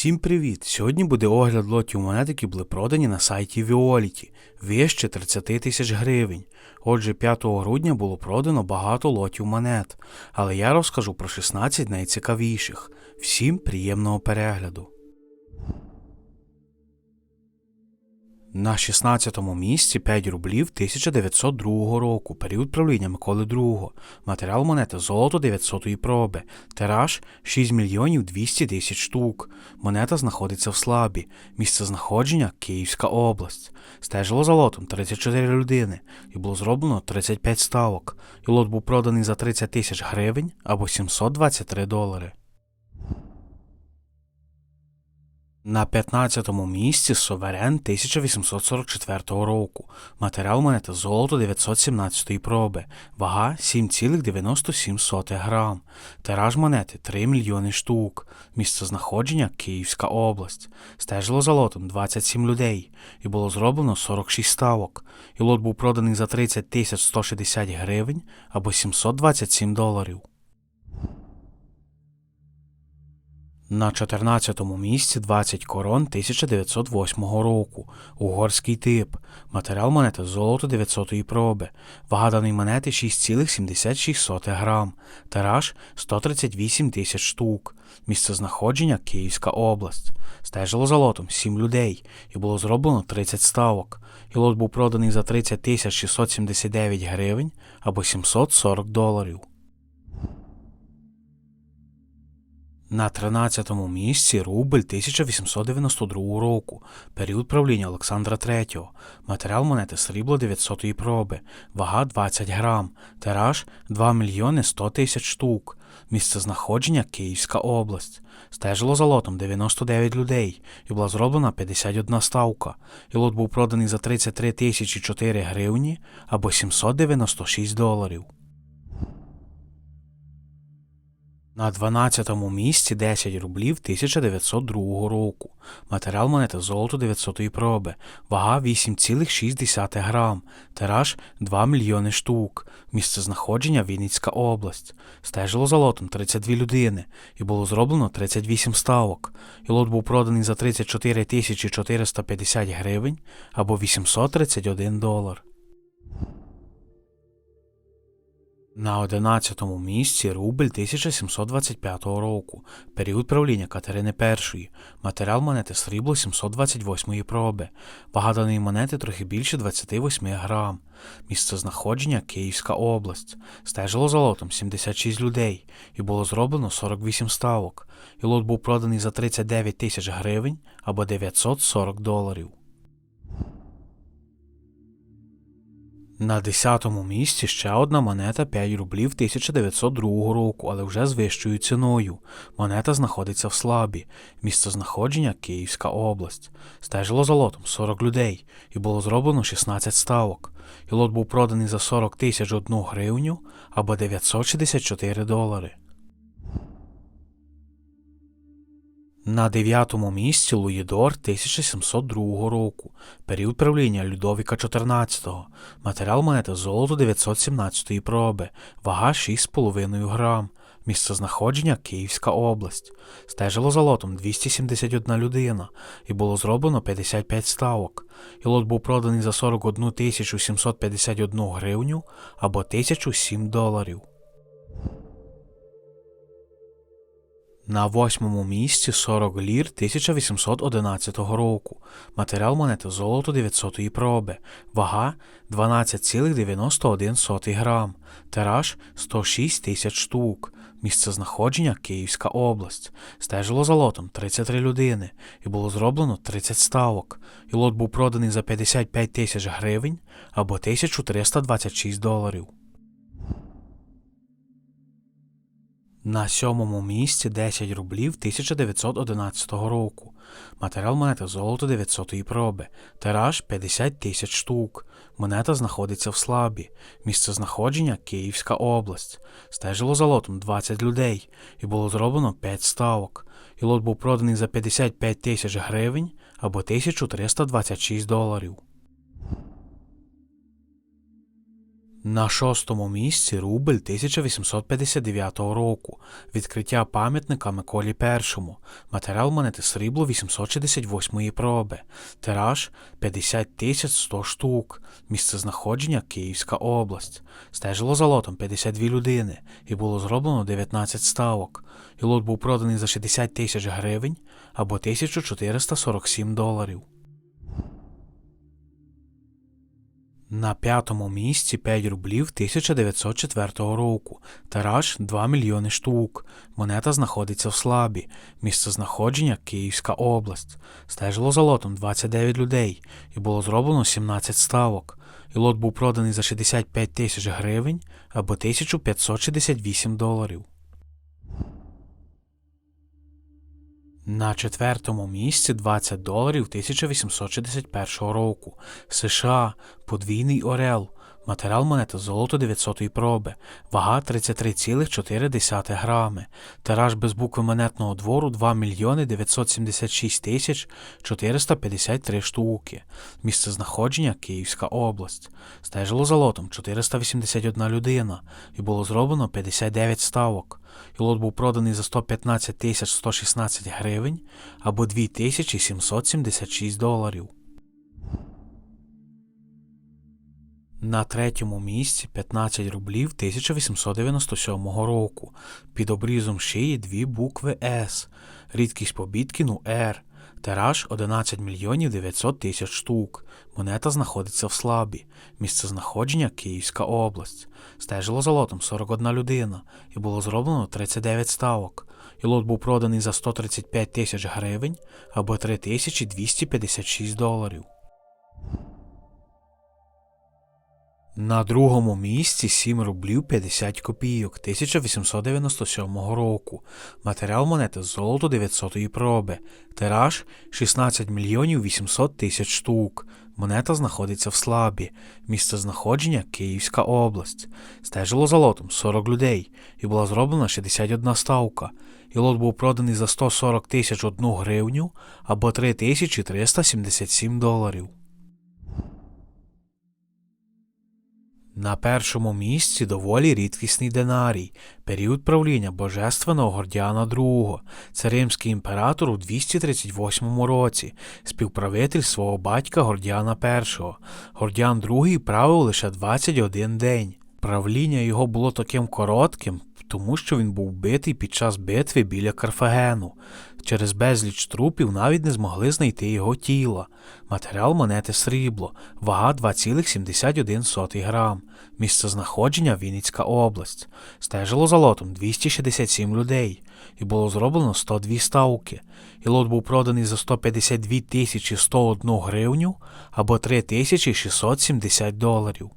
Всім привіт! Сьогодні буде огляд лотів монет, які були продані на сайті Violet, вище 30 тисяч гривень. Отже, 5 грудня було продано багато лотів монет, але я розкажу про 16 найцікавіших. Всім приємного перегляду. На 16-му місці 5 рублів 1902 року, період правління Миколи II. Матеріал монети золото 900-ї проби. Тираж 6 мільйонів 200 тисяч штук. Монета знаходиться в Слабі. Місце знаходження Київська область. Стежило за лотом 34 людини і було зроблено 35 ставок. І лот був проданий за 30 тисяч гривень або 723 долари. На 15-му місці Суверен 1844 року. Матеріал монети золото 917 проби. Вага 7,97 грам. Тираж монети 3 мільйони штук. Місце знаходження Київська область. Стежило за лотом 27 людей. І було зроблено 46 ставок. І лот був проданий за 30 160 гривень або 727 доларів. На 14-му місці 20 корон 1908 року. Угорський тип. Матеріал монети золото 900 проби. Вага даної монети 6,76 грам. Тираж 138 тисяч штук. Місце знаходження Київська область. Стежило за лотом 7 людей і було зроблено 30 ставок. І лот був проданий за 30 тисяч 679 гривень або 740 доларів. На 13-му місці рубль 1892 року, період правління Олександра III. Матеріал монети срібло 900 проби, вага 20 грам, тираж 2 мільйони 100 тисяч штук. Місце знаходження Київська область. Стежило за лотом 99 людей і була зроблена 51 ставка. І лот був проданий за 33 тисячі 4 гривні або 796 доларів. На 12-му місці 10 рублів 1902 року. Матеріал монети золото 900 проби. Вага 8,6 грам. Тираж 2 мільйони штук. Місце знаходження Вінницька область. Стежило за лотом 32 людини і було зроблено 38 ставок. І лот був проданий за 34 тисячі 450 гривень або 831 долар. На 11-му місці рубль 1725 року, період правління Катерини І. Матеріал монети срібло 728 проби. Вага даної монети трохи більше 28 грам. Місце знаходження Київська область. Стежило за лотом 76 людей і було зроблено 48 ставок. І лот був проданий за 39 тисяч гривень або 940 доларів. На 10-му місці ще одна монета 5 рублів 1902 року, але вже з вищою ціною. Монета знаходиться в слабі. Місце знаходження Київська область. Стежило за лотом 40 людей і було зроблено 16 ставок. І лот був проданий за 40 тисяч одну гривню або 964 долари. На дев'ятому місці Луїдор 1702 року, період правління Людовіка XIV, матеріал монети золото 917 проби, вага 6,5 грам, місце знаходження Київська область. Стежило за лотом 271 людина і було зроблено 55 ставок. І лот був проданий за 41 751 гривню або 1007 доларів. На восьмому місці 40 лір 1811 року. Матеріал монети золото 900 проби. Вага 12,91 грам. Тираж 106 тисяч штук. Місце знаходження Київська область. Стежило за лотом 33 людини і було зроблено 30 ставок. І лот був проданий за 55 тисяч гривень або 1326 доларів. На сьомому місці 10 рублів 1911 року. Матеріал монети золото 900-ї проби. Тираж 50 тисяч штук. Монета знаходиться в слабі. Місце знаходження Київська область. Стежило за лотом 20 людей і було зроблено 5 ставок. І лот був проданий за 55 тисяч гривень або 1326 доларів. На шостому місці рубль 1859 року. Відкриття пам'ятника Миколі І. Матеріал монети срібло 868 проби. Тираж 50 тисяч 100 штук. Місце знаходження Київська область. Стежило за лотом 52 людини і було зроблено 19 ставок. І лот був проданий за 60 тисяч гривень або 1447 доларів. На п'ятому місці 5 рублів 1904 року. Тираж 2 мільйони штук. Монета знаходиться в слабі. Місце знаходження Київська область. Стежило за лотом 29 людей і було зроблено 17 ставок. І лот був проданий за 65 тисяч гривень або 1568 доларів. На четвертому місці 20 доларів 1861 року. США. Подвійний орел. Матеріал монети золото 900 проби. Вага 33,4 грами. Тираж без букви монетного двору 2 мільйони 976 тисяч 453 штуки. Місце знаходження Київська область. Стежило за лотом 481 людина і було зроблено 59 ставок. І лот був проданий за 115 тисяч 116 гривень або 2776 доларів. На третьому місці 15 рублів 1897 року. Під обрізом шиї дві букви С. Рідкість по Біткіну Р. Тираж 11 мільйонів 900 тисяч штук. Монета знаходиться в слабі. Місце знаходження Київська область. Стежило за лотом 41 людина і було зроблено 39 ставок. І лот був проданий за 135 тисяч гривень або 3256 доларів. На другому місці 7 рублів 50 копійок 1897 року. Матеріал монети золото 900-ї проби. Тираж 16 мільйонів 800 тисяч штук. Монета знаходиться в слабі. Місце знаходження Київська область. Стежило за лотом 40 людей і була зроблена 61 ставка. І лот був проданий за 140 тисяч 1 гривню або 3377 доларів. На першому місці доволі рідкісний динарій, період правління божественного Гордіана II. Це римський імператор у 238 році, співправитель свого батька Гордіана І. Гордіан II правив лише 21 день. Правління його було таким коротким, тому що він був битий під час битви біля Карфагену. Через безліч трупів навіть не змогли знайти його тіла. Матеріал монети срібло, вага 2,71 грам. Місце знаходження Вінницька область. Стежило за лотом 267 людей і було зроблено 102 ставки. І лот був проданий за 152 тисячі 101 гривню або 3670 доларів.